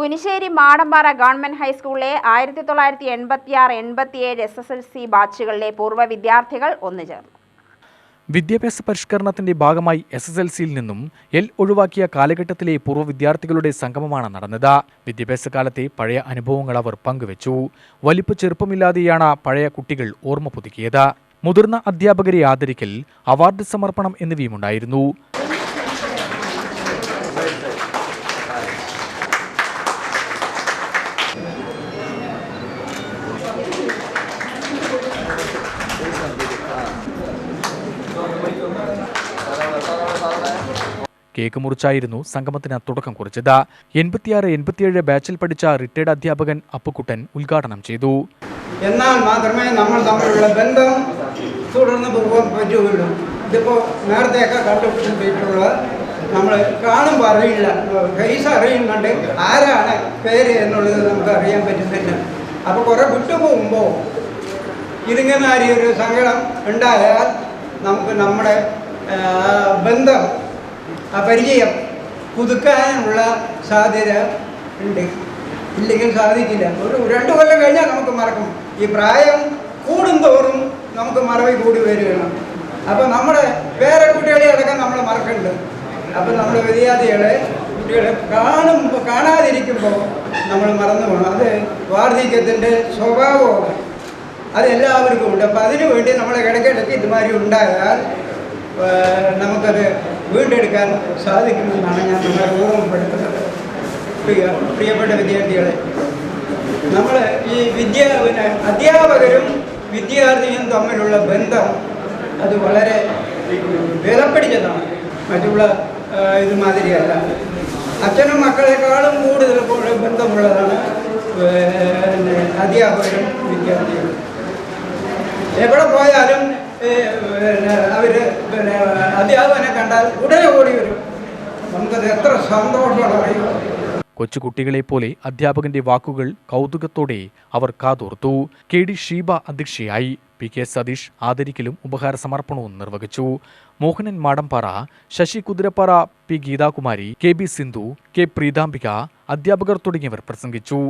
Kunissery മാടമ്പാറ government ഹൈസ്കൂളിലെ ആയിരത്തി തൊള്ളായിരത്തി എൺപത്തി ആറ് എൺപത്തിയേഴ് എസ് എസ് എൽ സി ബാച്ചുകളിലെ പൂർവ വിദ്യാർത്ഥികൾ ഒന്നുചേർന്നു. വിദ്യാഭ്യാസ പരിഷ്കരണത്തിന്റെ ഭാഗമായി എസ് എസ് എൽ സിയിൽ നിന്നും എൽ ഒഴിവാക്കിയ കാലഘട്ടത്തിലെ പൂർവ വിദ്യാർത്ഥികളുടെ സംഗമമാണ് നടന്നത്. വിദ്യാഭ്യാസ കാലത്തെ പഴയ അനുഭവങ്ങൾ അവർ പങ്കുവച്ചു. വലിപ്പ ചെറുപ്പമില്ലാതെയാണ് പഴയ കുട്ടികൾ ഓർമ്മ പുതുക്കിയത്. മുതിർന്ന അധ്യാപകരെ ആദരിക്കൽ അവാർഡ് സമർപ്പണം എന്നിവയുമുണ്ടായിരുന്നു. കേക്ക് മുറിച്ചായിരുന്നു സംഗമത്തിന് തുടക്കം കുറിച്ചത്. എൺപത്തിയാറ് എൺപത്തിയേഴ് ബാച്ചിൽ പഠിച്ച റിട്ടയർഡ് അധ്യാപകൻ അപ്പുക്കുട്ടൻ ഉദ്ഘാടനം ചെയ്തു. എന്നാൽ മാത്രമേ നമ്മൾ തമ്മിലുള്ള ബന്ധം തുടർന്ന് പോകാൻ പറ്റുകയുള്ളൂ. ഇതിപ്പോൾ നേരത്തെയൊക്കെ കണ്ടുപിടിച്ചിട്ടുള്ള നമ്മൾ കാണുമ്പോൾ അറിയില്ല. ഫേസ് അറിയുന്നുണ്ട് ആരാണ് പേര് എന്നുള്ളത് നമുക്ക് അറിയാൻ പറ്റുന്നില്ല. അപ്പോൾ കുറേ വിട്ടുപോകുമ്പോൾ ഇതിങ്ങനെ ഒരു സങ്കടം ഉണ്ടായാൽ നമുക്ക് നമ്മുടെ ബന്ധം ആ പരിചയം പുതുക്കാനുള്ള സാധ്യത ഉണ്ട്. ഇല്ലെങ്കിൽ സാധിക്കില്ല. ഒരു രണ്ട് കൊല്ലം കഴിഞ്ഞാൽ നമുക്ക് മറക്കും. ഈ പ്രായം കൂടുന്തോറും നമുക്ക് മറവി കൂടി വരികയാണ്. അപ്പോൾ നമ്മുടെ വേറെ കുട്ടികളെ അടക്കം നമ്മൾ മറക്കുന്നുണ്ട് അപ്പം നമ്മുടെ വിദ്യാർത്ഥികളെ കുട്ടികളെ കാണുമ്പോൾ കാണാതിരിക്കുമ്പോൾ നമ്മൾ മറന്നു പോകണം. അത് വാർദ്ധക്യത്തിന്റെ സ്വഭാവമാണ്. അത് എല്ലാവർക്കും ഉണ്ട്. അപ്പം അതിനു വേണ്ടി നമ്മളെ ഇടയ്ക്കിടയ്ക്ക് ഇതുമാതിരി ഉണ്ടായാൽ നമുക്കത് വീണ്ടെടുക്കാൻ സാധിക്കുമെന്നാണ് ഞാൻ നിങ്ങളെ ഓർമ്മപ്പെടുത്തുന്നത്. പ്രിയ പ്രിയപ്പെട്ട വിദ്യാർത്ഥികളെ നമ്മൾ ഈ വിദ്യ പിന്നെ അധ്യാപകരും വിദ്യാർത്ഥിയും തമ്മിലുള്ള ബന്ധം അത് വളരെ വിലപ്പിടിച്ചതാണ് മറ്റുള്ള ഇതുമാതിരിയല്ല. അച്ഛനും മക്കളെക്കാളും കൂടുതൽ ബന്ധമുള്ളതാണ് അധ്യാപകരും വിദ്യാർത്ഥികളും. എവിടെ പോയാലും അവർ പിന്നെ അധ്യാപകനെ കണ്ടാൽ ഉടനെ ഓടി വരും. നമുക്കത് എത്ര സന്തോഷമാണ് അറിയുക കൊച്ചുകുട്ടികളെ പോലെ അധ്യാപകന്റെ വാക്കുകൾ കൗതുകത്തോടെ അവർ കാതോർത്തു. കെ ഡി ഷീബ അധ്യക്ഷയായി. പി കെ സതീഷ് ആദരിക്കലും ഉപഹാര സമർപ്പണവും നിർവഹിച്ചു. Mohanan Madampara Sasi Kuthirappara P Geethakumari K B Sindhu K Preethambika അധ്യാപകർ തുടങ്ങിയവർ പ്രസംഗിച്ചു.